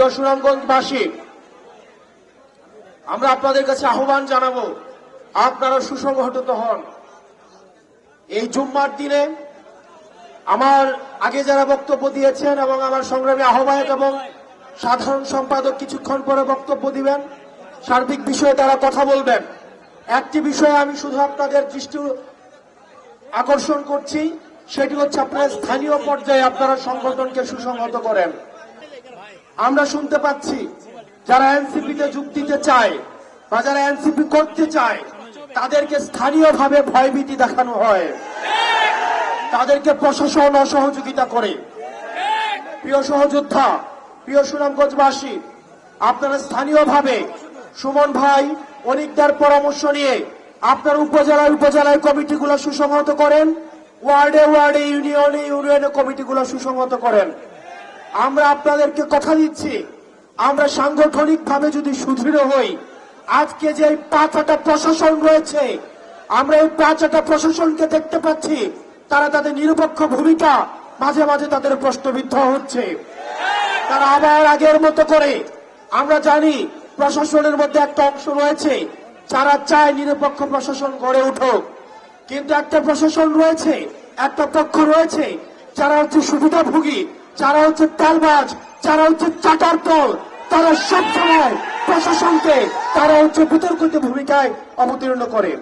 প্রিয় সুনামগঞ্জবাসী, আমরা আপনাদের কাছে আহ্বান জানাব, আপনারা সুসংগঠিত হন। এই জুম্মার দিনে আমার আগে যারা বক্তব্য দিয়েছেন এবং আমার সংগ্রামী আহ্বায়ক এবং সাধারণ সম্পাদক কিছুক্ষণ পরে বক্তব্য দিবেন, সার্বিক বিষয়ে তারা কথা বলবেন। একটি বিষয়ে আমি শুধু আপনাদের দৃষ্টি আকর্ষণ করছি, সেটি হচ্ছে আপনার স্থানীয় পর্যায়ে আপনারা সংগঠনকে সুসংহত করেন। আমরা শুনতে পাচ্ছি, যারা এনসিপিতে যোগ দিতে চায় বা যারা এনসিপি করতে চায়, তাদেরকে স্থানীয়ভাবে ভয়ভীতি দেখানো হয়। তাদেরকে প্রশাসন অসহযোগিতা করে। প্রিয় সহযোদ্ধা, প্রিয় সুনামগঞ্জবাসী, আপনারা স্থানীয়ভাবে সুমন ভাই, অনিকদার পরামর্শ নিয়ে আপনার উপজেলায় উপজেলায় কমিটিগুলো সুসংহত করেন, ওয়ার্ডে ওয়ার্ডে ইউনিয়নে ইউনিয়নে কমিটিগুলো সুসংহত করেন। আমরা আপনাদেরকে কথা দিচ্ছি। আমরা সাংগঠনিক ভাবে যদি সুদৃঢ় হই, আজকে যে পাঁচটা প্রশাসন রয়েছে, আমরা এই পাঁচটা প্রশাসনকে দেখতে পাচ্ছি, তারা তাদের নিরপেক্ষ ভূমিকা মাঝে মাঝে তাদের প্রশ্নবিদ্ধ হচ্ছে। তারা আবার আগের মতো করে, আমরা জানি প্রশাসনের মধ্যে একটা অংশ রয়েছে, যারা চায় নিরপেক্ষ প্রশাসন গড়ে উঠুক। কিন্তু একটা প্রশাসন রয়েছে, একটা পক্ষ রয়েছে যারা হচ্ছে সুবিধাভোগী, যারা হচ্ছে তেলবাজ, যারা হচ্ছে চাটার দল, তারা সবসময় প্রশাসনকে, তারা হচ্ছে বিতর্কিত ভূমিকায় অবতীর্ণ করে।